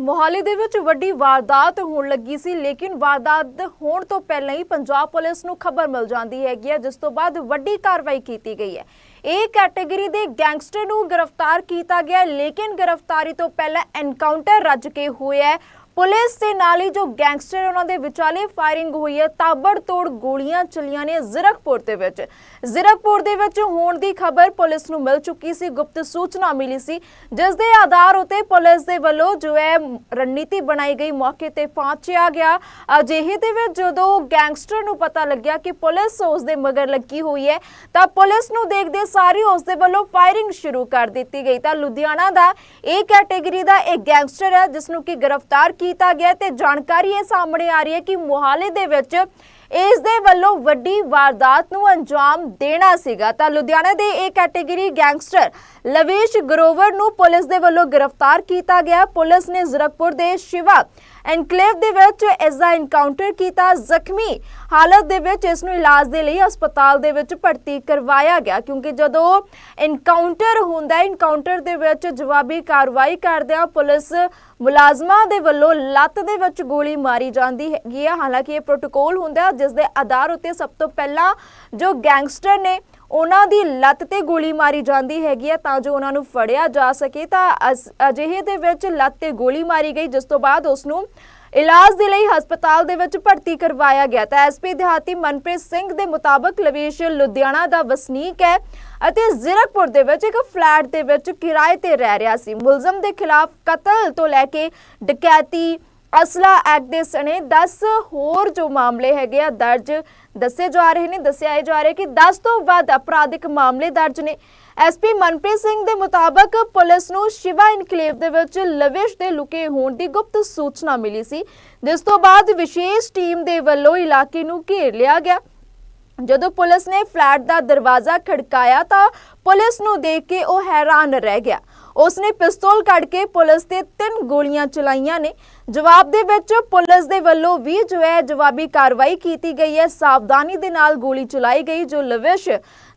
ਮੋਹਾਲੀ ਦੇ ਵਿੱਚ ਵੱਡੀ ਵਾਰਦਾਤ ਹੋਣ ਲੱਗੀ ਸੀ, ਲੇਕਿਨ ਵਾਰਦਾਤ ਹੋਣ ਤੋਂ ਪਹਿਲਾਂ ਹੀ ਪੰਜਾਬ ਪੁਲਿਸ ਨੂੰ ਖਬਰ ਮਿਲ ਜਾਂਦੀ ਹੈਗੀ ਹੈ, ਜਿਸ ਤੋਂ ਬਾਅਦ ਵੱਡੀ ਕਾਰਵਾਈ ਕੀਤੀ ਗਈ ਹੈ। ਇਹ ਕੈਟਾਗਰੀ ਦੇ ਗੈਂਗਸਟਰ ਨੂੰ ਗ੍ਰਿਫਤਾਰ ਕੀਤਾ ਗਿਆ ਲੇਕਿਨ ਗ੍ਰਿਫਤਾਰੀ ਤੋਂ ਪਹਿਲਾਂ ਐਨਕਾਊਂਟਰ ਰੱਜ ਕੇ ਹੋਇਆ ਪੁਲਿਸ ਦੇ ਨਾਲ ਹੀ ਜੋ ਗੈਂਗਸਟਰ ਉਹਨਾਂ ਦੇ ਵਿਚਾਲੇ ਫਾਇਰਿੰਗ ਹੋਈ ਹੈ, ਤਾਬੜਤੋੜ ਗੋਲੀਆਂ ਚੱਲੀਆਂ ਨੇ ਜ਼ੀਰਕਪੁਰ ਦੇ ਵਿੱਚ। ਜ਼ੀਰਕਪੁਰ ਦੇ ਵਿੱਚ ਹੋਣ ਦੀ ਖਬਰ ਪੁਲਿਸ ਨੂੰ ਮਿਲ ਚੁੱਕੀ ਸੀ, ਗੁਪਤ ਸੂਚਨਾ ਮਿਲੀ ਸੀ, ਜਿਸ ਦੇ ਆਧਾਰ ਉਤੇ ਪੁਲਿਸ ਦੇ ਵੱਲੋਂ ਜੋ ਹੈ ਰਣਨੀਤੀ ਬਣਾਈ ਗਈ, ਮੌਕੇ ਤੇ ਪਹੁੰਚਿਆ ਗਿਆ। ਅਜਿਹੇ ਦੇ ਵਿੱਚ ਜਦੋਂ ਗੈਂਗਸਟਰ ਨੂੰ ਪਤਾ ਲੱਗਿਆ ਕਿ ਪੁਲਿਸ ਉਸ ਦੇ ਮਗਰ ਲੱਗੀ ਹੋਈ ਹੈ, ਤਾਂ ਪੁਲਿਸ ਨੂੰ ਦੇਖਦੇ ਸਾਰੀ ਉਸ ਦੇ ਵੱਲੋਂ ਫਾਇਰਿੰਗ ਸ਼ੁਰੂ ਕਰ ਦਿੱਤੀ ਗਈ। ਤਾਂ ਲੁਧਿਆਣਾ ਦਾ ਇਹ ਕੈਟੇਗਰੀ ਦਾ ਇੱਕ ਗੈਂਗਸਟਰ ਹੈ, ਜਿਸ ਨੂੰ ਕਿ ਗ੍ਰਿਫਤਾਰ ਕੀਤਾ ਗਿਆ ਤੇ ਜਾਣਕਾਰੀ ਇਹ ਸਾਹਮਣੇ ਆ ਰਹੀ ਹੈ ਕਿ ਮੁਹਾਲੀ ਦੇ ਵਿੱਚ ਇਸ ਦੇ ਵੱਲੋਂ ਵੱਡੀ ਵਾਰਦਾਤ ਨੂੰ ਅੰਜਾਮ ਦੇਣਾ ਸੀਗਾ। ਤਾਂ ਲੁਧਿਆਣਾ ਦੇ ਇਹ ਕੈਟੇਗਰੀ ਗੈਂਗਸਟਰ ਲਵੇਸ਼ ਗਰੋਵਰ ਨੂੰ ਪੁਲਿਸ ਦੇ ਵੱਲੋਂ ਗ੍ਰਿਫਤਾਰ ਕੀਤਾ ਗਿਆ। ਪੁਲਿਸ ਨੇ ਜ਼ਰਕਪੁਰ ਦੇ ਸ਼ਿਵਾ ਐਨਕਲੇਵ ਦੇ ਵਿੱਚ ਇਸ ਦਾ ਐਨਕਾਊਂਟਰ ਕੀਤਾ ਜ਼ਖਮੀ। ਹਾਲਤ ਦੇ ਵਿੱਚ ਇਸ ਨੂੰ ਇਲਾਜ ਦੇ ਲਈ ਹਸਪਤਾਲ ਦੇ ਵਿੱਚ ਭਰਤੀ ਕਰਵਾਇਆ ਗਿਆ, ਕਿਉਂਕਿ ਜਦੋਂ ਇਨਕਾਊਂਟਰ ਹੁੰਦਾ ਹੈ ਐਨਕਾਊਂਟਰ ਦੇ ਵਿੱਚ ਜਵਾਬੀ ਕਾਰਵਾਈ ਕਰਦਿਆਂ ਪੁਲਿਸ ਮੁਲਾਜ਼ਮਾਂ ਦੇ ਵੱਲੋਂ ਲੱਤ ਦੇ ਵਿੱਚ ਗੋਲੀ ਮਾਰੀ ਜਾਂਦੀ ਹੈਗੀ ਹੈ ਹਾਲਾਂਕਿ ਇਹ ਪ੍ਰੋਟੋਕੋਲ ਹੁੰਦਾ ਜਿਸ ਦੇ ਆਧਾਰ ਉੱਤੇ ਸਭ ਤੋਂ ਪਹਿਲਾਂ ਜੋ ਗੈਂਗਸਟਰ ਨੇ ਉਹਨਾਂ ਦੀ ਲੱਤ ਤੇ ਗੋਲੀ ਮਾਰੀ ਜਾਂਦੀ ਹੈਗੀ ਹੈ ਤਾਂ ਜੋ ਉਹਨਾਂ ਨੂੰ ਫੜਿਆ ਜਾ ਸਕੇ, ਤਾਂ ਅਸ- ਅਜਿਹੇ ਦੇ ਵਿੱਚ ਲੱਤ ਤੇ ਗੋਲੀ ਮਾਰੀ ਗਈ, ਜਿਸ ਤੋਂ ਬਾਅਦ ਉਸ ਨੂੰ ਇਲਾਜ ਦੇ ਲਈ ਹਸਪਤਾਲ ਦੇ ਵਿੱਚ ਭਰਤੀ ਕਰਵਾਇਆ ਗਿਆ। ਤਾਂ ਐਸਪੀ ਦਿਹਾਤੀ ਮਨਪ੍ਰੀਤ ਸਿੰਘ ਦੇ ਮੁਤਾਬਕ ਲਵੇਸ਼ ਲੁਧਿਆਣਾ ਦਾ ਵਸਨੀਕ ਹੈ ਅਤੇ ਜ਼ੀਰਕਪੁਰ ਦੇ ਵਿੱਚ ਇੱਕ ਫਲੈਟ ਦੇ ਵਿੱਚ ਕਿਰਾਏ ਤੇ ਰਹਿ ਰਿਹਾ ਸੀ। ਮੁਲਜ਼ਮ ਦੇ ਖਿਲਾਫ ਕਤਲ ਤੋਂ ਲੈ ਕੇ ਡਕੈਤੀ ਅਸਲਾ ਐਕਟ ਦੇ ਸਣੇ 10 ਹੋਰ ਜੋ ਮਾਮਲੇ ਹੈਗੇ ਆ, ਦਰਜ ਦੱਸੇ ਜਾ ਰਹੇ ਨੇ, ਦੱਸਿਆ ਇਹ ਜਾ ਰਿਹਾ ਕਿ 10 ਤੋਂ ਵੱਧ ਅਪਰਾਧਿਕ ਮਾਮਲੇ ਦਰਜ ਨੇ। ਐਸਪੀ ਮਨਪ੍ਰੀਤ ਸਿੰਘ ਦੇ ਮੁਤਾਬਕ ਪੁਲਿਸ ਨੂੰ ਸ਼ਿਵਾ ਇਨਕਲੇਵ ਦੇ ਵਿੱਚ ਲਵਿਸ਼ ਦੇ ਲੁਕੇ ਹੋਣ ਦੀ ਗੁਪਤ ਸੂਚਨਾ ਮਿਲੀ ਸੀ। ਜਿਸ ਤੋਂ ਬਾਅਦ ਵਿਸ਼ੇਸ਼ ਟੀਮ ਦੇ ਵੱਲੋਂ ਇਲਾਕੇ ਨੂੰ ਘੇਰ ਲਿਆ ਗਿਆ। ਜਦੋਂ ਪੁਲਿਸ ਨੇ ਫਲੈਟ ਦਾ ਦਰਵਾਜ਼ਾ ਖੜਕਾਇਆ ਤਾਂ ਪੁਲਿਸ ਨੂੰ ਦੇਖ ਕੇ ਉਹ ਹੈਰਾਨ ਰਹਿ ਗਿਆ। ਉਸਨੇ ਪਿਸਤੌਲ ਕੱਢ ਕੇ ਪੁਲਿਸ ਤੇ ਤਿੰਨ ਗੋਲੀਆਂ ਚਲਾਈਆਂ ਨੇ। ਜਵਾਬ ਦੇ ਵਿੱਚ ਪੁਲਿਸ ਦੇ ਵੱਲੋਂ ਵੀ ਜੋ ਹੈ ਜਵਾਬੀ ਕਾਰਵਾਈ ਕੀਤੀ ਗਈ ਹੈ। ਸਾਵਧਾਨੀ ਦੇ ਨਾਲ ਗੋਲੀ ਚਲਾਈ ਗਈ, ਜੋ ਲਵਿਸ਼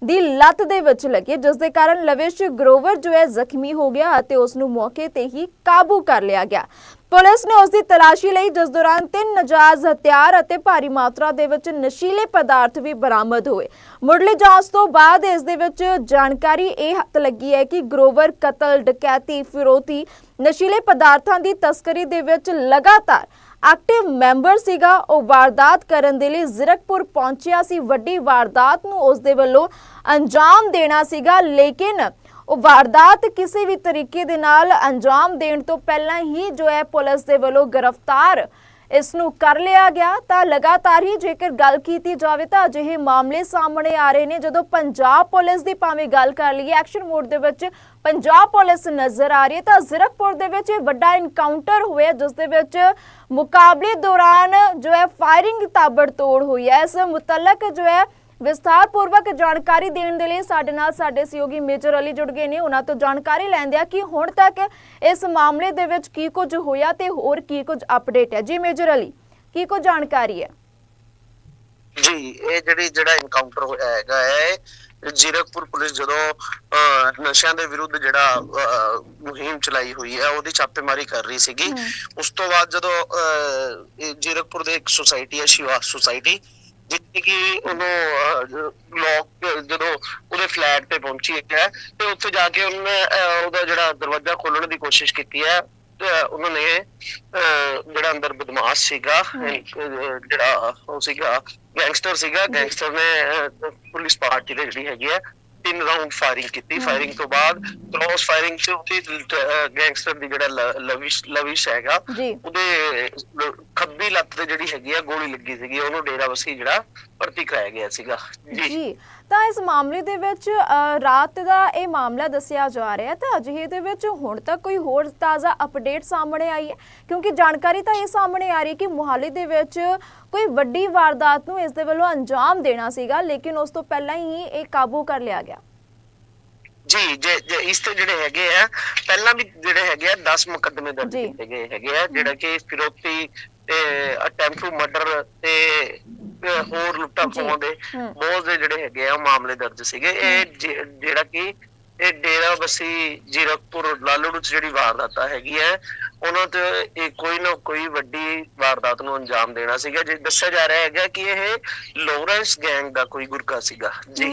ਦੀ ਲੱਤ ਦੇ ਵਿੱਚ ਲੱਗੀ ਜਿਸ ਦੇ ਕਾਰਨ ਲਵਿਸ਼ ਗਰੋਵਰ ਜੋ ਹੈ ਜ਼ਖਮੀ ਹੋ ਗਿਆ ਅਤੇ ਉਸ ਨੂੰ ਮੌਕੇ ਤੇ ਹੀ ਕਾਬੂ ਕਰ ਲਿਆ ਗਿਆ। ਪੁਲਿਸ ਨੇ ਉਸ ਦੀ ਤਲਾਸ਼ੀ ਲਈ ਜਿਸ ਦੌਰਾਨ ਤਿੰਨ ਨਜਾਇਜ਼ ਹਥਿਆਰ ਅਤੇ ਭਾਰੀ ਮਾਤਰਾ ਦੇ ਵਿੱਚ ਨਸ਼ੀਲੇ ਪਦਾਰਥ ਵੀ ਬਰਾਮਦ ਹੋਏ। ਮੁੱਢਲੀ ਜਾਂਚ ਤੋਂ ਬਾਅਦ ਇਸ ਦੇ ਵਿੱਚ ਜਾਣਕਾਰੀ ਇਹ ਹੱਥ ਲੱਗੀ ਹੈ ਕਿ ਗਰੋਵਰ ਕਤਲ, ਡਕੈਤੀ, ਫਿਰੋਤੀ ਨਸ਼ੀਲੇ ਪਦਾਰਥਾਂ ਦੀ ਤਸਕਰੀ ਦੇ ਵਿੱਚ ਲਗਾਤਾਰ ਐਕਟਿਵ ਮੈਂਬਰ ਸੀਗਾ, ਉਹ ਵਾਰਦਾਤ ਕਰਨ ਦੇ ਲਈ ਜ਼ੀਰਕਪੁਰ ਪਹੁੰਚਿਆ ਸੀ। ਵੱਡੀ ਵਾਰਦਾਤ ਨੂੰ ਉਸ ਦੇ ਵੱਲੋਂ ਅੰਜਾਮ ਦੇਣਾ ਸੀਗਾ, ਲੇਕਿਨ ਉਹ ਵਾਰਦਾਤ ਕਿਸੇ ਵੀ ਤਰੀਕੇ ਦੇ ਨਾਲ ਅੰਜਾਮ ਦੇਣ ਤੋਂ ਪਹਿਲਾਂ ਹੀ ਜੋ ਹੈ ਪੁਲਿਸ ਦੇ ਵੱਲੋਂ ਗ੍ਰਿਫਤਾਰ ਇਸ ਨੂੰ ਕਰ ਲਿਆ ਗਿਆ ਤਾਂ ਲਗਾਤਾਰ ਹੀ ਜੇਕਰ ਗੱਲ ਕੀਤੀ ਜਾਵੇ ਤਾਂ ਅਜਿਹੇ ਮਾਮਲੇ ਸਾਹਮਣੇ ਆ ਰਹੇ ਨੇ। ਜਦੋਂ ਪੰਜਾਬ ਪੁਲਿਸ ਦੀ ਭਾਵੇਂ ਗੱਲ ਕਰ ਲਈਏ, ਐਕਸ਼ਨ ਮੋਡ ਦੇ ਵਿੱਚ ਪੰਜਾਬ ਪੁਲਿਸ ਨਜ਼ਰ ਆ ਰਹੀ ਹੈ ਤਾਂ ਜ਼ੀਰਕਪੁਰ ਦੇ ਵਿੱਚ ਇਹ ਵੱਡਾ ਇਨਕਾਊਂਟਰ ਹੋਇਆ, ਜਿਸ ਦੇ ਵਿੱਚ ਮੁਕਾਬਲੇ ਦੌਰਾਨ ਜੋ ਹੈ ਫਾਇਰਿੰਗ ਤਾਬੜਤੋੜ ਹੋਈ ਹੈ। ਇਸ ਮੁਤਲਕ ਜੋ ਹੈ ਵਿਸਥਾਰ ਪੂਰਵਕ ਜਾਣਕਾਰੀ ਦੇਣ ਦੇ ਲਈ ਸਾਡੇ ਨਾਲ ਸਾਡੇ ਸਹਿਯੋਗੀ ਮੇਜਰ ਅਲੀ ਜੁੜ ਗਏ ਨੇ। ਉਹਨਾਂ ਤੋਂ ਜਾਣਕਾਰੀ ਲੈਂਦੇ ਆ ਕਿ ਹੁਣ ਤੱਕ ਇਸ ਮਾਮਲੇ ਦੇ ਵਿੱਚ ਕੀ ਕੁਝ ਹੋਇਆ ਤੇ ਹੋਰ ਕੀ ਕੁਝ ਅਪਡੇਟ ਹੈ। ਜੀ ਮੇਜਰ ਅਲੀ ਕੀ ਕੁਝ ਜਾਣਕਾਰੀ ਹੈ? ਜੀ ਇਹ ਜਿਹੜੀ ਜਿਹੜਾ ਇਨਕਾਊਂਟਰ ਹੋਇਆ ਹੈਗਾ ਹੈ ਜ਼ੀਰਕਪੁਰ ਪੁਲਿਸ ਜਦੋਂ ਨਸ਼ਿਆਂ ਦੇ ਵਿਰੁੱਧ ਜਿਹੜਾ ਮੁਹਿੰਮ ਚਲਾਈ ਹੋਈ ਹੈ ਉਹਦੀ ਛਾਪੇਮਾਰੀ ਕਰ ਰਹੀ ਸੀਗੀ। ਉਸ ਤੋਂ ਬਾਅਦ ਜਦੋਂ ਜ਼ੀਰਕਪੁਰ ਦੇ ਇੱਕ ਸੁਸਾਇਟੀ ਹੈ ਸ਼ਿਵਾ ਸੁਸਾਇਟੀ ਜਿੱਥੇ ਕਿ ਉਹਨੂੰ ਲੋਕ ਜਦੋਂ ਉਹਦੇ ਫਲੈਟ ਤੇ ਪਹੁੰਚੀ ਹੈ ਤੇ ਉੱਥੇ ਜਾ ਕੇ ਉਹਨੇ ਉਹਦਾ ਜਿਹੜਾ ਦਰਵਾਜ਼ਾ ਖੋਲਣ ਦੀ ਕੋਸ਼ਿਸ਼ ਕੀਤੀ ਹੈ ਤੇ ਉਹਨਾਂ ਨੇ ਜਿਹੜਾ ਅੰਦਰ ਬਦਮਾਸ਼ ਸੀਗਾ ਜਿਹੜਾ ਉਹ ਸੀਗਾ ਗੈਂਗਸਟਰ ਸੀਗਾ ਗੈਂਗਸਟਰ ਨੇ ਪੁਲਿਸ ਪਾਰਟੀ ਦੇ ਜਿਹੜੀ ਹੈਗੀ ਹੈ ਤਿੰਨ ਰਾਉਂਡ ਫਾਇਰਿੰਗ ਕੀਤੀ। ਫਾਇਰਿੰਗ ਤੋਂ ਬਾਅਦ ਕ੍ਰੋਸ ਫਾਇਰਿੰਗ ਚ ਉਹਦੀ ਗੈਂਗਸਟਰ ਦੀ ਜਿਹੜਾ ਲਵਿਸ਼ ਲਵਿਸ਼ ਹੈਗਾ ਉਹਦੇ ਲ- ਖੱਬੀ ਲੱਤ ਤੇ ਜਿਹੜੀ ਹੈਗੀ ਆ, ਗੋਲੀ ਲੱਗੀ ਸੀਗੀ, ਉਹਨੂੰ ਡੇਰਾ ਵਸੀ ਜਿਹੜਾ ਭਰਤੀ ਕਰਾਇਆ ਗਿਆ ਸੀਗਾ। ਜੀ। ਤਾਂ ਇਸ ਮਾਮਲੇ ਦੇ ਵਿੱਚ ਰਾਤ ਦਾ ਇਹ ਮਾਮਲਾ ਦੱਸਿਆ ਜਾ ਰਿਹਾ ਤਾਂ ਅਜਿਹੇ ਦੇ ਵਿੱਚ ਹੁਣ ਤੱਕ ਕੋਈ ਹੋਰ ਤਾਜ਼ਾ ਅਪਡੇਟ ਸਾਹਮਣੇ ਆਈ ਹੈ, ਕਿਉਂਕਿ ਜਾਣਕਾਰੀ ਤਾਂ ਇਹ ਸਾਹਮਣੇ ਆ ਰਹੀ ਕਿ ਮੁਹਾਲੀ ਦੇ ਵਿੱਚ ਕੋਈ ਵੱਡੀ ਵਾਰਦਾਤ ਨੂੰ ਇਸ ਦੇ ਵੱਲੋਂ ਅੰਜਾਮ ਦੇਣਾ ਸੀਗਾ, ਲੇਕਿਨ ਉਸ ਤੋਂ ਪਹਿਲਾਂ ਹੀ ਇਹ ਕਾਬੂ ਕਰ ਲਿਆ ਗਿਆ। ਜੀ ਜੇ ਇਸ ਤੇ ਜਿਹੜੇ ਹੈਗੇ ਆ ਪਹਿਲਾਂ ਵੀ ਜਿਹੜੇ ਹੈਗੇ ਆ 10 ਮੁਕੱਦਮੇ ਦਰਜ। ਕੀਤੇ ਗਏ ਹੈਗੇ ਆ ਜਿਹੜਾ ਕਿ ਫਿਰੋਤੀ ਤੇ ਅਟੈਂਪਟ ਟੂ ਮਰਡਰ ਤੇ ਹੋਰ ਲੁੱਟਾਂ। ਖੋਹਾਂ ਦੇ। ਬਹੁਤ ਦੇ ਜਿਹੜੇ ਹੈਗੇ ਆ ਮਾਮਲੇ ਦਰਜ ਸੀਗੇ ਇਹ ਜਿਹੜਾ ਕਿ ਇਹ ਡੇਰਾ ਬਸੀ ਜੀਰਕਪੁਰ ਲਾਲੜੂ ਚ ਜਿਹੜੀ ਵਾਰਦਾਤ ਹੈਗੀ ਹੈ ਉਹਨਾਂ ਤੇ ਇਹ ਕੋਈ ਨਾ ਕੋਈ ਵੱਡੀ ਵਾਰਦਾਤ ਨੂੰ ਅੰਜਾਮ ਦੇਣਾ ਸੀਗਾ। ਜੇ ਦੱਸਿਆ ਜਾ ਰਿਹਾ ਹੈਗਾ ਕਿ ਇਹ ਲੋਰੈਂਸ ਗੈਂਗ ਦਾ ਕੋਈ ਗੁਰਕਾ ਸੀਗਾ। ਜੀ।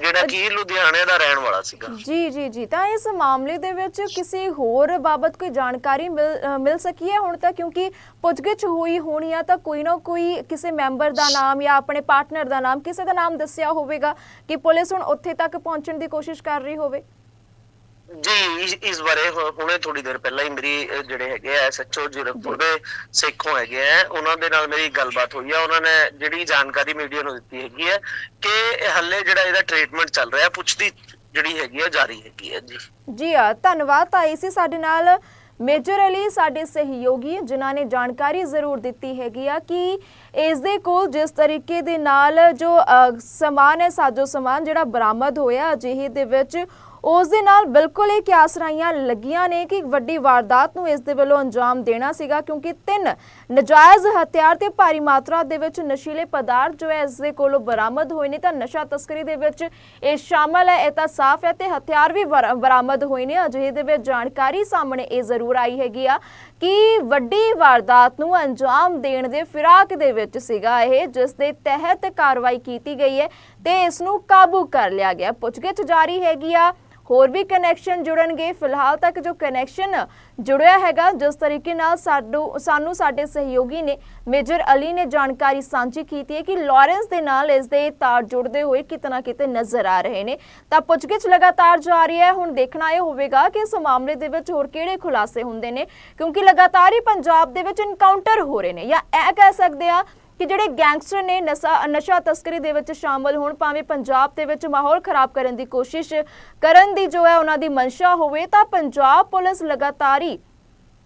ਜਿਹੜਾ ਕਿ ਲੁਧਿਆਣੇ ਦਾ ਰਹਿਣ ਵਾਲਾ ਸੀਗਾ। ਜੀ ਜੀ ਜੀ। ਤਾਂ ਇਸ ਮਾਮਲੇ ਦੇ ਵਿੱਚ ਕਿਸੇ ਹੋਰ ਬਾਬਤ ਕੋਈ ਜਾਣਕਾਰੀ ਮਿਲ ਸਕੀ ਹੈ ਹੁਣ ਤੱਕ ਕਿਉਂਕਿ ਪੁੱਛਗਿੱਛ ਹੋਈ ਹੋਣੀ ਆ ਤਾਂ ਕੋਈ ਨਾ ਕੋਈ ਕਿਸੇ ਮੈਂਬਰ ਦਾ ਨਾਮ ਜਾਂ ਆਪਣੇ ਪਾਰਟਨਰ ਦਾ ਨਾਮ ਕਿਸੇ ਦਾ ਨਾਮ ਦੱਸਿਆ ਹੋਵੇਗਾ ਕਿ ਪੁਲਿਸ ਹੁਣ ਉੱਥੇ ਤੱਕ ਪਹੁੰਚਣ ਦੀ ਕੋਸ਼ਿਸ਼ ਕਰ ਰਹੀ ਹੋਵੇ। ਜੀ, ਇਸ- ਬਾਰੇ ਹੁਣੇ ਥੋੜੀ ਦੇਰ ਪਹਿਲਾਂ ਹੀ ਮੇਰੀ ਜਿਹੜੇ ਹੈਗੇ ਆ ਐਸਐਚਓ ਜੀਰਕਪੁਰ ਦੇ ਸੇਖੋਂ ਹੈਗੇ ਆ, ਉਹਨਾਂ ਦੇ ਨਾਲ ਮੇਰੀ ਗੱਲਬਾਤ ਹੋਈ ਆ, ਉਹਨਾਂ ਨੇ ਜਿਹੜੀ ਜਾਣਕਾਰੀ ਮੀਡੀਆ ਨੂੰ ਦਿੱਤੀ ਹੈਗੀ ਹੈ ਕਿ ਹੱਲੇ ਜਿਹੜਾ ਇਹਦਾ ਟ੍ਰੀਟਮੈਂਟ ਚੱਲ ਰਿਹਾ, ਪੁੱਛਦੀ ਜਿਹੜੀ ਹੈਗੀ ਆ, ਜਾਰੀ ਹੈਗੀ ਹੈ ਜੀ। ਜੀ ਆ ਧੰਨਵਾਦ ਤਾਂ ਇਹ ਸਾਡੇ ਨਾਲ ਮੇਜਰ ਅਲੀ, ਸਾਡੇ ਸਹਿਯੋਗੀ, ਜਿਨ੍ਹਾਂ ਨੇ ਜਾਣਕਾਰੀ ਜ਼ਰੂਰ ਦਿੱਤੀ ਹੈਗੀ ਆ ਕਿ ਇਸ ਦੇ ਕੋਲ ਜਿਸ ਤਰੀਕੇ ਦੇ ਨਾਲ ਜੋ ਸਮਾਨ ਹੈ, ਸਾਜੋ ਸਮਾਨ ਜਿਹੜਾ ਬਰਾਮਦ ਹੋਇਆ, ਅਜਿਹੇ ਦੇ ਵਿੱਚ ਉਸ ਦੇ ਨਾਲ ਬਿਲਕੁਲ ਇਹ ਕਿਆਸਰਾਈਆਂ ਲੱਗੀਆਂ ਨੇ ਕਿ ਵੱਡੀ ਵਾਰਦਾਤ ਨੂੰ ਇਸ ਦੇ ਵੱਲੋਂ ਅੰਜਾਮ ਦੇਣਾ ਸੀਗਾ, ਕਿਉਂਕਿ ਤਿੰਨ ਨਜਾਇਜ਼ ਹਥਿਆਰ ਤੇ ਭਾਰੀ ਮਾਤਰਾ ਦੇ ਵਿੱਚ ਨਸ਼ੀਲੇ ਪਦਾਰਥ ਜੋ ਹੈ ਇਸ ਦੇ ਕੋਲੋਂ ਬਰਾਮਦ ਹੋਏ ਨੇ, ਤਾਂ ਨਸ਼ਾ ਤਸਕਰੀ ਦੇ ਵਿੱਚ ਇਹ ਸ਼ਾਮਲ ਹੈ, ਇਹ ਤਾਂ ਸਾਫ਼ ਹੈ ਤੇ ਹਥਿਆਰ ਵੀ ਬਰਾਮਦ ਹੋਏ ਨੇ। ਅਜਿਹੇ ਦੇ ਵਿੱਚ ਜਾਣਕਾਰੀ ਸਾਹਮਣੇ ਇਹ ਜ਼ਰੂਰ ਆਈ ਹੈਗੀ ਆ ਕਿ ਵੱਡੀ ਵਾਰਦਾਤ ਨੂੰ ਅੰਜਾਮ ਦੇਣ ਦੇ ਫਿਰਾਕ ਦੇ ਵਿੱਚ ਸੀਗਾ ਇਹ, ਜਿਸ ਦੇ ਤਹਿਤ ਕਾਰਵਾਈ ਕੀਤੀ ਗਈ ਹੈ ਤੇ ਇਸ ਨੂੰ ਕਾਬੂ ਕਰ ਲਿਆ ਗਿਆ। ਪੁੱਛਗਿੱਛ ਜਾਰੀ ਹੈਗੀ ਆ ਹੋਰ ਵੀ ਕਨੈਕਸ਼ਨ ਜੁੜਨਗੇ। ਫਿਲਹਾਲ ਤੱਕ ਜੋ ਕਨੈਕਸ਼ਨ ਜੁੜਿਆ ਹੈਗਾ, ਜਿਸ ਤਰੀਕੇ ਨਾਲ ਸਾਨੂੰ ਸਾਡੇ ਸਹਿਯੋਗੀ ਨੇ ਮੇਜਰ ਅਲੀ ਨੇ ਜਾਣਕਾਰੀ ਸਾਂਝੀ ਕੀਤੀ ਹੈ ਕਿ ਲਾਰੈਂਸ ਦੇ ਨਾਲ ਇਸ ਦੇ ਤਾਰ ਜੁੜਦੇ ਹੋਏ ਕਿਤਨਾ ਕਿਤੇ ਨਜ਼ਰ ਆ ਰਹੇ ਨੇ। ਤਾਂ ਪੁੱਛਗਿੱਛ ਲਗਾਤਾਰ ਜਾ ਰਹੀ ਹੈ। ਹੁਣ ਦੇਖਣਾ ਇਹ ਹੋਵੇਗਾ ਕਿ ਇਸ ਮਾਮਲੇ ਦੇ ਵਿੱਚ ਹੋਰ ਕਿਹੜੇ ਖੁਲਾਸੇ ਹੁੰਦੇ ਨੇ, ਕਿਉਂਕਿ ਲਗਾਤਾਰ ਹੀ ਪੰਜਾਬ ਦੇ ਵਿੱਚ ਇਨਕਾਊਂਟਰ ਹੋ ਰਹੇ ਨੇ, ਜਾਂ ਇਹ ਕਹਿ ਸਕਦੇ ਆ ਕਿ ਜਿਹੜੇ ਗੈਂਗਸਟਰ ਨੇ ਨਸ਼ਾ ਨਸ਼ਾ ਤਸਕਰੀ ਦੇ ਵਿੱਚ ਸ਼ਾਮਲ ਹੋਣ, ਭਾਵੇਂ ਪੰਜਾਬ ਦੇ ਵਿੱਚ ਮਾਹੌਲ ਖਰਾਬ ਕਰਨ ਦੀ ਕੋਸ਼ਿਸ਼ ਕਰਨ ਦੀ ਜੋ ਹੈ ਉਹਨਾਂ ਦੀ ਮਨਸ਼ਾ ਹੋਵੇ, ਤਾਂ ਪੰਜਾਬ ਪੁਲਿਸ ਲਗਾਤਾਰ ਹੀ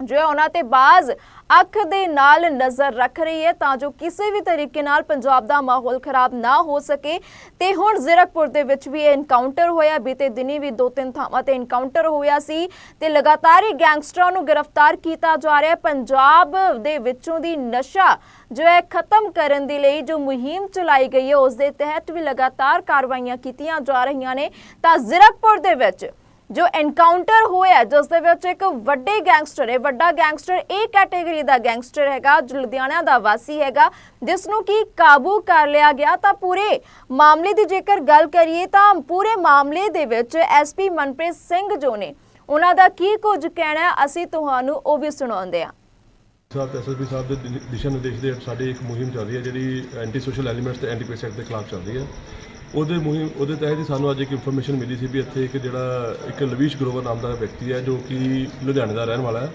ਜੋ ਹੈ ਉਹਨਾਂ ਤੇ ਬਾਜ਼ ਅੱਖ ਦੇ ਨਾਲ ਨਜ਼ਰ ਰੱਖ ਰਹੀ ਹੈ ਤਾਂ ਜੋ ਕਿਸੇ ਵੀ ਤਰੀਕੇ ਨਾਲ ਪੰਜਾਬ ਦਾ ਮਾਹੌਲ ਖਰਾਬ ਨਾ ਹੋ ਸਕੇ। ਤੇ ਹੁਣ ਜ਼ੀਰਕਪੁਰ ਦੇ ਵਿੱਚ ਵੀ ਇਹ ਐਨਕਾਊਂਟਰ ਹੋਇਆ। ਬੀਤੇ ਦਿਨੀ ਵੀ ਦੋ ਤਿੰਨ ਥਾਵਾਂ ਤੇ ਐਨਕਾਊਂਟਰ ਹੋਇਆ ਸੀ ਤੇ ਲਗਾਤਾਰ ਹੀ ਗੈਂਗਸਟਰਾਂ ਨੂੰ ਗ੍ਰਿਫਤਾਰ ਕੀਤਾ ਜਾ ਰਿਹਾ ਹੈ। ਪੰਜਾਬ ਦੇ ਵਿੱਚੋਂ ਦੀ ਨਸ਼ਾ ਜੋ ਹੈ ਖਤਮ ਕਰਨ ਦੇ ਲਈ ਜੋ ਮੁਹਿੰਮ ਚਲਾਈ ਗਈ ਹੈ, ਉਸ ਦੇ ਤਹਿਤ ਵੀ ਲਗਾਤਾਰ ਕਾਰਵਾਈਆਂ ਕੀਤੀਆਂ ਜਾ ਰਹੀਆਂ ਨੇ। ਤਾਂ ਜ਼ੀਰਕਪੁਰ ਦੇ ਵਿੱਚ ਜੋ ਐਨਕਾਊਂਟਰ ਹੋਇਆ ਜਿਸ ਦੇ ਵਿੱਚ ਇੱਕ ਵੱਡੇ ਗੈਂਗਸਟਰ ਹੈ, ਵੱਡਾ ਗੈਂਗਸਟਰ ਇਹ ਕੈਟਾਗਰੀ ਦਾ ਗੈਂਗਸਟਰ ਹੈਗਾ, ਜੋ ਲੁਧਿਆਣਾ ਦਾ ਵਾਸੀ ਹੈਗਾ, ਜਿਸ ਨੂੰ ਕੀ ਕਾਬੂ ਕਰ ਲਿਆ ਗਿਆ, ਤਾਂ ਪੂਰੇ ਮਾਮਲੇ ਦੀ ਜੇਕਰ ਗੱਲ ਕਰੀਏ, ਤਾਂ ਪੂਰੇ ਮਾਮਲੇ ਦੇ ਵਿੱਚ ਐਸਪੀ ਮਨਪ੍ਰੀਤ ਸਿੰਘ ਜੋ ਨੇ, ਉਹਨਾਂ ਦਾ ਕੀ ਕੁਝ ਕਹਿਣਾ ਅਸੀਂ ਤੁਹਾਨੂੰ ਉਹ ਵੀ ਸੁਣਾਉਂਦੇ ਹਾਂ। ਸਾਹਿਬ ਐਸਐਸਪੀ ਸਾਹਿਬ ਦੇ ਦਿਸ਼ਾ ਨਿਰਦੇਸ਼ ਦੇ ਹੇਠ ਇੱਕ ਮੁਹਿੰਮ ਚੱਲ ਰਹੀ ਹੈ, ਜਿਹੜੀ ਐਂਟੀ ਸੋਸ਼ਲ ਐਲੀਮੈਂਟਸ ਤੇ ਐਂਟੀ ਪੈਸ ਐਕਟ ਦੇ ਖਿਲਾਫ ਚੱਲ ਰਹੀ ਹੈ। ਉਹਦੇ ਮੁਹਿੰਮ ਉਹਦੇ ਤਹਿਤ ਹੀ ਸਾਨੂੰ ਅੱਜ ਇੱਕ ਇਨਫੋਰਮੇਸ਼ਨ ਮਿਲੀ ਸੀ ਵੀ ਇੱਥੇ ਇੱਕ ਜਿਹੜਾ ਇੱਕ ਲਵੀਸ਼ ਗਰੋਵਰ ਨਾਮ ਦਾ ਵਿਅਕਤੀ ਹੈ ਜੋ ਕਿ ਲੁਧਿਆਣੇ ਦਾ ਰਹਿਣ ਵਾਲਾ ਹੈ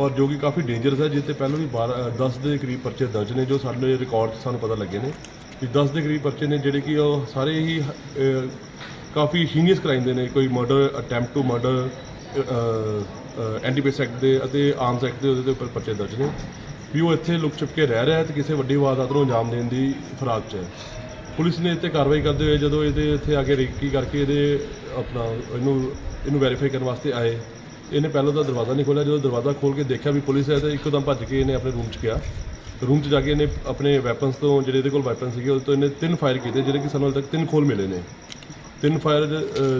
ਔਰ ਜੋ ਕਿ ਕਾਫੀ ਡੇਂਜਰਸ ਹੈ ਜਿਸ ਤੇ ਪਹਿਲਾਂ ਵੀ 12 10 ਦੇ ਕਰੀਬ ਪਰਚੇ ਦਰਜ ਨੇ, ਜੋ ਸਾਡੇ ਰਿਕਾਰਡ 'ਚ ਸਾਨੂੰ ਪਤਾ ਲੱਗੇ ਨੇ ਕਿ 10 ਦੇ ਕਰੀਬ ਪਰਚੇ ਨੇ ਜਿਹੜੇ ਕਿ ਉਹ ਸਾਰੇ ਹੀ ਕਾਫੀ ਹੀਨੀਅਸ ਕ੍ਰਾਈਮ ਦੇ ਨੇ, ਕੋਈ ਮਰਡਰ ਅਟੈਂਪਟ ਟੂ ਮਰਡਰ ਐਂਟੀਪੇਸ ਐਕਟ ਦੇ ਅਤੇ ਆਰਮਸ ਐਕਟ ਦੇ ਉਹਦੇ ਉੱਪਰ ਪਰਚੇ ਦਰਜ ਨੇ। ਵੀ ਉਹ ਇੱਥੇ ਲੁਕ ਛੁਪ ਕੇ ਰਹਿ ਰਿਹਾ ਹੈ ਤੇ ਕਿਸੇ ਵੱਡੀ ਵਾਰਦਾਤ ਨੂੰ ਅੰਜਾਮ ਦੇਣ ਦੀ ਫਰਾਕ 'ਚ ਹੈ। ਪੁਲਿਸ ਨੇ ਇੱਥੇ ਕਾਰਵਾਈ ਕਰਦੇ ਹੋਏ ਜਦੋਂ ਇਹਦੇ ਇੱਥੇ ਆ ਕੇ ਰੇਕੀ ਕਰਕੇ ਇਹਦੇ ਆਪਣਾ ਇਹਨੂੰ ਇਹਨੂੰ ਵੈਰੀਫਾਈ ਕਰਨ ਵਾਸਤੇ ਆਏ, ਇਹਨੇ ਪਹਿਲਾਂ ਤਾਂ ਦਰਵਾਜ਼ਾ ਨਹੀਂ ਖੋਲ੍ਹਿਆ। ਜਦੋਂ ਦਰਵਾਜ਼ਾ ਖੋਲ੍ਹ ਕੇ ਦੇਖਿਆ ਵੀ ਪੁਲਿਸ ਹੈ ਤਾਂ ਇੱਕਦਮ ਭੱਜ ਕੇ ਇਹਨੇ ਆਪਣੇ ਰੂਮ 'ਚ ਗਿਆ। ਰੂਮ 'ਚ ਜਾ ਕੇ ਇਹਨੇ ਆਪਣੇ ਵੈਪਨਸ ਤੋਂ, ਜਿਹੜੇ ਇਹਦੇ ਕੋਲ ਵੈਪਨ ਸੀਗੇ ਉਹ ਤੋਂ ਇਹਨੇ ਤਿੰਨ ਫਾਇਰ ਕੀਤੇ, ਜਿਹੜੇ ਕਿ ਸਾਨੂੰ ਹਾਲੇ ਤੱਕ ਤਿੰਨ ਖੋਲ ਮਿਲੇ ਨੇ। ਤਿੰਨ ਫਾਇਰ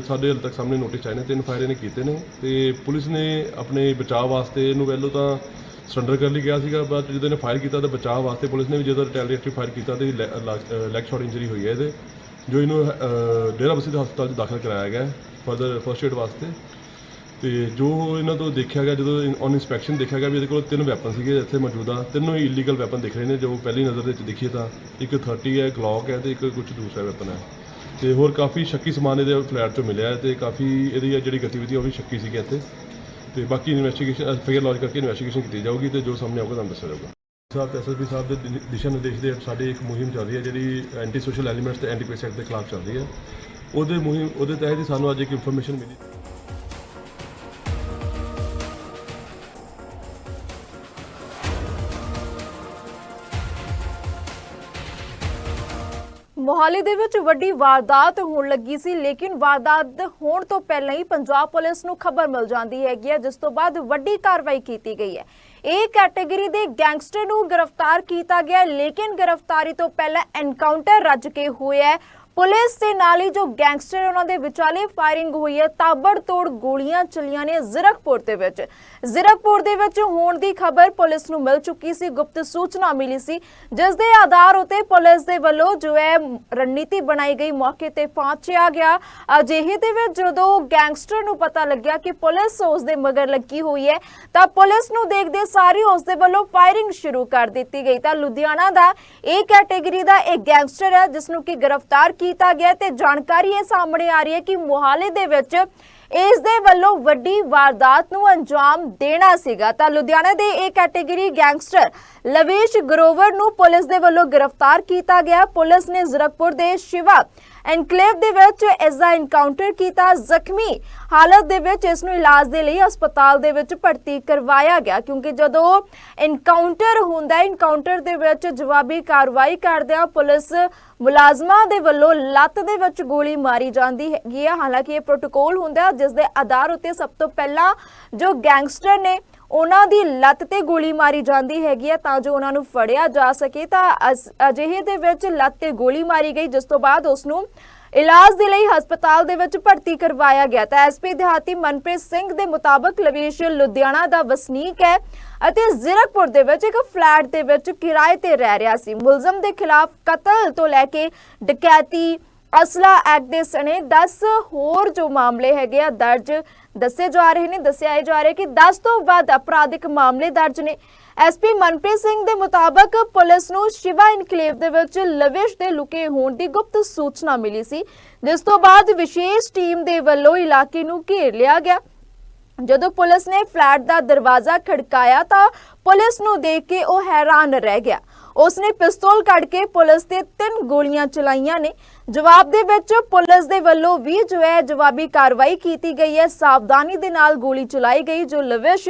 ਸਾਡੇ ਹਾਲੇ ਤੱਕ ਸਾਹਮਣੇ ਨੋਟਿਸ ਆਏ ਨੇ, ਤਿੰਨ ਫਾਇਰ ਇਹਨੇ ਕੀਤੇ ਨੇ ਤੇ ਪੁਲਿਸ ਨੇ ਆਪਣੇ ਬਚਾਅ ਵਾਸਤੇ ਇਹਨੂੰ ਪਹਿਲਾਂ ਤਾਂ ਸਰੈਂਡਰ ਕਰਨ ਲਈ ਗਿਆ ਸੀਗਾ ਬਟ ਜਦੋਂ ਇਹਨੇ ਫਾਇਰ ਕੀਤਾ ਤਾਂ ਬਚਾਅ ਵਾਸਤੇ ਪੁਲਿਸ ਨੇ ਵੀ ਜਦੋਂ ਰਿਟੈਲੀਏਟਰੀ ਫਾਇਰ ਕੀਤਾ ਤੇ ਲੈਗ ਸ਼ਾਟ ਇੰਜਰੀ ਹੋਈ ਹੈ ਇਹਦੇ, ਜੋ ਇਹਨੂੰ ਡੇਰਾ ਬਸੀ ਦੇ ਹਸਪਤਾਲ 'ਚ ਦਾਖਲ ਕਰਾਇਆ ਗਿਆ ਫਰਦਰ ਫਰਸਟ ਏਡ ਵਾਸਤੇ। ਤੇ ਜੋ ਇਹਨਾਂ ਤੋਂ ਦੇਖਿਆ ਗਿਆ, ਜਦੋਂ ਔਨ ਇਨਸਪੈਕਸ਼ਨ ਦੇਖਿਆ ਗਿਆ ਵੀ ਇਹਦੇ ਕੋਲ ਤਿੰਨ ਵੈਪਨ ਸੀਗੇ ਇੱਥੇ ਮੌਜੂਦਾ, ਤਿੰਨੋਂ ਹੀ ਇਲੀਗਲ ਵੈਪਨ ਦਿਖ ਰਹੇ ਨੇ, ਜੋ ਪਹਿਲੀ ਨਜ਼ਰ ਦੇ ਵਿੱਚ ਦਿਖੀਏ ਤਾਂ, ਇੱਕ 30 ਹੈ ਗਲੌਕ ਹੈ ਤੇ ਇੱਕ ਕੁਝ ਦੂਸਰਾ ਵੈਪਨ ਹੈ। ਤੇ ਹੋਰ ਕਾਫੀ ਸ਼ੱਕੀ ਸਮਾਨ ਇਹਦੇ ਫਲੈਟ ਚੋਂ ਮਿਲਿਆ ਹੈ ਤੇ ਕਾਫੀ ਇਹਦੀ ਜਿਹੜੀ ਗਤੀਵਿਧੀ ਉਹ ਵੀ ਸ਼ੱਕੀ ਸੀਗੀ ਇੱਥੇ। ਤੇ ਬਾਕੀ ਇਨਵੈਸਟੀਗੇਸ਼ਨ ਫਿਗਰ ਲੌਜ ਕਰਕੇ ਇਨਵੈਸਟੀਗੇਸ਼ਨ ਕੀਤੀ ਜਾਊਗੀ ਤੇ ਜੋ ਸਾਹਮਣੇ ਆਊਗਾ ਤੁਹਾਨੂੰ ਦੱਸਿਆ ਜਾਊਗਾ। ਸਾਹਿਬ ਤੇ ਐਸਐਸਪੀ ਸਾਹਿਬ ਦੇ ਦਿ- ਦਿਸ਼ਾ ਨਿਰਦੇਸ਼ ਦੇ ਹੇਠ ਸਾਡੀ ਇੱਕ ਮੁਹਿੰਮ ਚੱਲ ਰਹੀ ਹੈ ਜਿਹੜੀ ਐਂਟੀ ਸੋਸ਼ਲ ਐਲੀਮੈਂਟਸ ਤੇ ਐਂਟੀ ਪੈਸ ਐਕਟ ਦੇ ਖਿਲਾਫ ਚੱਲ ਰਹੀ ਹੈ। ਉਹਦੇ ਮੁਹਿੰਮ, ਉਹਦੇ ਤਹਿਤ ਹੀ ਸਾਨੂੰ ਅੱਜ ਇੱਕ ਇਨਫੋਰਮੇਸ਼ਨ ਮਿਲੀ। ਮੋਹਾਲੀ ਦੇ ਵਿੱਚ ਵੱਡੀ ਵਾਰਦਾਤ ਹੋਣ ਲੱਗੀ ਸੀ, ਲੇਕਿਨ ਵਾਰਦਾਤ ਹੋਣ ਤੋਂ ਪਹਿਲਾਂ ਹੀ ਪੰਜਾਬ ਪੁਲਿਸ ਨੂੰ ਖਬਰ ਮਿਲ ਜਾਂਦੀ ਹੈਗੀ ਹੈ, ਜਿਸ ਤੋਂ ਬਾਅਦ ਵੱਡੀ ਕਾਰਵਾਈ ਕੀਤੀ ਗਈ ਹੈ। ਇਹ ਕੈਟਾਗਰੀ ਦੇ ਗੈਂਗਸਟਰ ਨੂੰ ਗ੍ਰਿਫਤਾਰ ਕੀਤਾ ਗਿਆ ਲੇਕਿਨ ਗ੍ਰਿਫਤਾਰੀ ਤੋਂ ਪਹਿਲਾਂ ਐਨਕਾਊਂਟਰ ਰੱਜ ਕੇ ਹੋਇਆ ਪੁਲਿਸ ਦੇ ਨਾਲ ਹੀ ਜੋ ਗੈਂਗਸਟਰ ਉਹਨਾਂ ਦੇ ਵਿਚਾਲੇ ਫਾਇਰਿੰਗ ਹੋਈ ਹੈ, ਤਾਬੜਤੋੜ ਗੋਲੀਆਂ ਚੱਲੀਆਂ ਨੇ ਜ਼ੀਰਕਪੁਰ ਦੇ ਵਿੱਚ। ਜ਼ੀਰਕਪੁਰ ਦੇ ਵਿੱਚ ਹੋਣ ਦੀ ਖਬਰ ਪੁਲਿਸ ਨੂੰ ਮਿਲ ਚੁੱਕੀ ਸੀ, ਗੁਪਤ ਸੂਚਨਾ ਮਿਲੀ ਸੀ, ਜਿਸ ਦੇ ਆਧਾਰ ਉਤੇ ਪੁਲਿਸ ਦੇ ਵੱਲੋਂ ਜੋ ਹੈ ਰਣਨੀਤੀ ਬਣਾਈ ਗਈ, ਮੌਕੇ ਤੇ ਪਹੁੰਚਿਆ ਗਿਆ। ਅਜਿਹੇ ਦੇ ਵਿੱਚ ਜਦੋਂ ਗੈਂਗਸਟਰ ਨੂੰ ਪਤਾ ਲੱਗਿਆ ਕਿ ਪੁਲਿਸ ਉਸ ਦੇ ਮਗਰ ਲੱਗੀ ਹੋਈ ਹੈ, ਤਾਂ ਪੁਲਿਸ ਨੂੰ ਦੇਖਦੇ ਸਾਰੀ ਉਸ ਦੇ ਵੱਲੋਂ ਫਾਇਰਿੰਗ ਸ਼ੁਰੂ ਕਰ ਦਿੱਤੀ ਗਈ। ਤਾਂ ਲੁਧਿਆਣਾ ਦਾ ਇਹ ਕੈਟੇਗਰੀ ਦਾ ਇੱਕ ਗੈਂਗਸਟਰ ਹੈ, ਜਿਸ ਨੂੰ ਕਿ ਗ੍ਰਿਫਤਾਰ ਕੀਤਾ ਗਿਆ ਤੇ ਜਾਣਕਾਰੀ ਇਹ ਸਾਹਮਣੇ ਆ ਰਹੀ ਹੈ ਕਿ ਮੁਹਾਲੇ ਦੇ ਵਿੱਚ ਇਸ ਦੇ ਵੱਲੋਂ ਵੱਡੀ ਵਾਰਦਾਤ ਨੂੰ ਅੰਜਾਮ ਦੇਣਾ ਸੀਗਾ। ਤਾਂ ਲੁਧਿਆਣਾ ਦੇ ਇਹ ਕੈਟੇਗਰੀ ਗੈਂਗਸਟਰ ਲਵੇਸ਼ ਗਰੋਵਰ ਨੂੰ ਪੁਲਿਸ ਦੇ ਵੱਲੋਂ ਗ੍ਰਿਫਤਾਰ ਕੀਤਾ ਗਿਆ। ਪੁਲਿਸ ਨੇ ਜ਼ਰਕਪੁਰ ਦੇ ਸ਼ਿਵਾ ਐਨਕਲੇਵ ਦੇ ਵਿੱਚ ਇਸ ਦਾ ਐਨਕਾਊਂਟਰ ਕੀਤਾ ਜ਼ਖਮੀ। ਹਾਲਤ ਦੇ ਵਿੱਚ ਇਸ ਨੂੰ ਇਲਾਜ ਦੇ ਲਈ ਹਸਪਤਾਲ ਦੇ ਵਿੱਚ ਭਰਤੀ ਕਰਵਾਇਆ ਗਿਆ, ਕਿਉਂਕਿ ਜਦੋਂ ਇਨਕਾਊਂਟਰ ਹੁੰਦਾ ਇਨਕਾਊਂਟਰ ਦੇ ਵਿੱਚ ਜਵਾਬੀ ਕਾਰਵਾਈ ਕਰਦਿਆਂ ਪੁਲਿਸ ਮੁਲਾਜ਼ਮਾਂ ਦੇ ਵੱਲੋਂ ਲੱਤ ਦੇ ਵਿੱਚ ਗੋਲੀ ਮਾਰੀ ਜਾਂਦੀ ਹੈਗੀ ਹੈ ਹਾਲਾਂਕਿ ਇਹ ਪ੍ਰੋਟੋਕੋਲ ਹੁੰਦਾ, ਜਿਸ ਦੇ ਆਧਾਰ ਉੱਤੇ ਸਭ ਤੋਂ ਪਹਿਲਾਂ ਜੋ ਗੈਂਗਸਟਰ ਨੇ ਉਹਨਾਂ ਦੀ ਲੱਤ ਤੇ ਗੋਲੀ ਮਾਰੀ ਜਾਂਦੀ ਹੈਗੀ ਹੈ ਤਾਂ ਜੋ ਉਹਨਾਂ ਨੂੰ ਫੜਿਆ ਜਾ ਸਕੇ, ਤਾਂ ਅਜਿਹੇ ਦੇ ਵਿੱਚ ਲੱਤ ਤੇ ਗੋਲੀ ਮਾਰੀ ਗਈ, ਜਿਸ ਤੋਂ ਬਾਅਦ ਉਸ ਨੂੰ ਇਲਾਜ ਦੇ ਲਈ ਹਸਪਤਾਲ ਦੇ ਵਿੱਚ ਭਰਤੀ ਕਰਵਾਇਆ ਗਿਆ। ਤਾਂ ਐਸਪੀ ਦਿਹਾਤੀ ਮਨਪ੍ਰੀਤ ਸਿੰਘ ਦੇ ਮੁਤਾਬਕ ਲਵੇਸ਼ ਲੁਧਿਆਣਾ ਦਾ ਵਸਨੀਕ ਹੈ ਅਤੇ ਜ਼ੀਰਕਪੁਰ ਦੇ ਵਿੱਚ ਇੱਕ ਫਲੈਟ ਦੇ ਵਿੱਚ ਕਿਰਾਏ ਤੇ ਰਹਿ ਰਿਹਾ ਸੀ। ਮੁਲਜ਼ਮ ਦੇ ਖਿਲਾਫ ਕਤਲ ਤੋਂ ਲੈ ਕੇ ਡਕੈਤੀ ਅਸਲਾ ਐਕਟ ਦੇ ਸਣੇ 10 ਹੋਰ ਜੋ ਮਾਮਲੇ ਹੈਗੇ ਆ ਦਰਜ ਦੱਸੇ ਜਾ ਰਹੇ ਨੇ ਦੱਸਿਆ ਜਾ ਰਿਹਾ ਕਿ 10 ਤੋਂ ਵੱਧ ਅਪਰਾਧਿਕ ਮਾਮਲੇ ਦਰਜ ਨੇ। ਐਸਪੀ ਮਨਪ੍ਰੀਤ ਸਿੰਘ ਦੇ ਮੁਤਾਬਕ ਪੁਲਿਸ ਨੂੰ ਸ਼ਿਵਾ ਇਨਕਲੇਵ ਦੇ ਵਿੱਚ ਲਵਿਸ਼ ਦੇ ਲੁਕੇ ਹੋਣ ਦੀ ਗੁਪਤ ਸੂਚਨਾ ਮਿਲੀ ਸੀ, ਜਿਸ ਤੋਂ ਬਾਅਦ ਵਿਸ਼ੇਸ਼ ਟੀਮ ਦੇ ਵੱਲੋਂ ਇਲਾਕੇ ਨੂੰ ਘੇਰ ਲਿਆ ਗਿਆ। ਜਦੋਂ ਪੁਲਿਸ ਨੇ ਫਲੈਟ ਦਾ ਦਰਵਾਜ਼ਾ ਖੜਕਾਇਆ ਤਾਂ ਪੁਲਿਸ ਨੂੰ ਦੇਖ ਕੇ ਉਹ ਹੈਰਾਨ ਰਹਿ ਗਿਆ। ਉਸਨੇ ਪਿਸਤੌਲ ਕੱਢ ਕੇ ਪੁਲਿਸ ਤੇ ਤਿੰਨ ਗੋਲੀਆਂ ਚਲਾਈਆਂ ਨੇ। ਜਵਾਬ ਦੇ ਵਿੱਚ ਪੁਲਿਸ ਦੇ ਵੱਲੋਂ ਵੀ ਜੋ ਹੈ ਜਵਾਬੀ ਕਾਰਵਾਈ ਕੀਤੀ ਗਈ ਹੈ। ਸਾਵਧਾਨੀ ਦੇ ਨਾਲ ਗੋਲੀ ਚਲਾਈ ਗਈ, ਜੋ ਲਵਿਸ਼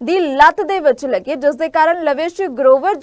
ਦੀ ਲੱਤ ਦੇ ਵਿੱਚ ਲੱਗੀ ਜਿਸ ਦੇ ਕਾਰਨ ਲਵਿਸ਼ ਗਰੋਵਰ